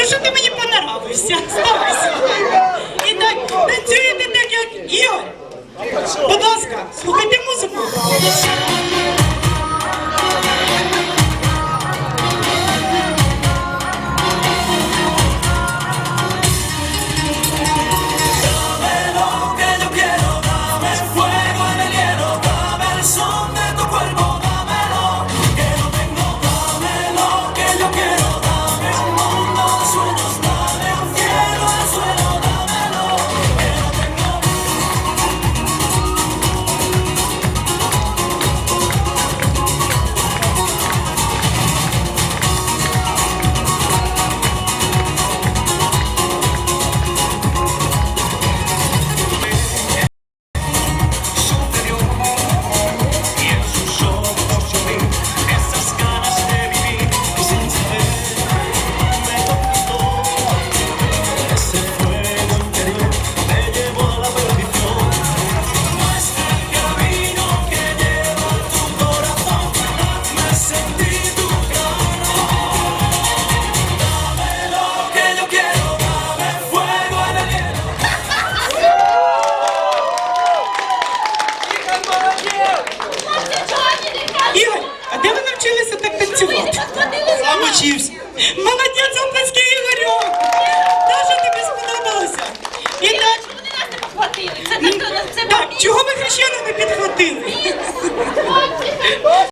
та що ти мені понравився? Ставайся. І так танцюєте так, як Ігор. Будь ласка, слухайте музику. навчився. Молодець, описки Ігорю! Дуже тобі сподобалося. І так, Чому не нас не підхватили? Чого ми хрещено не підхватили?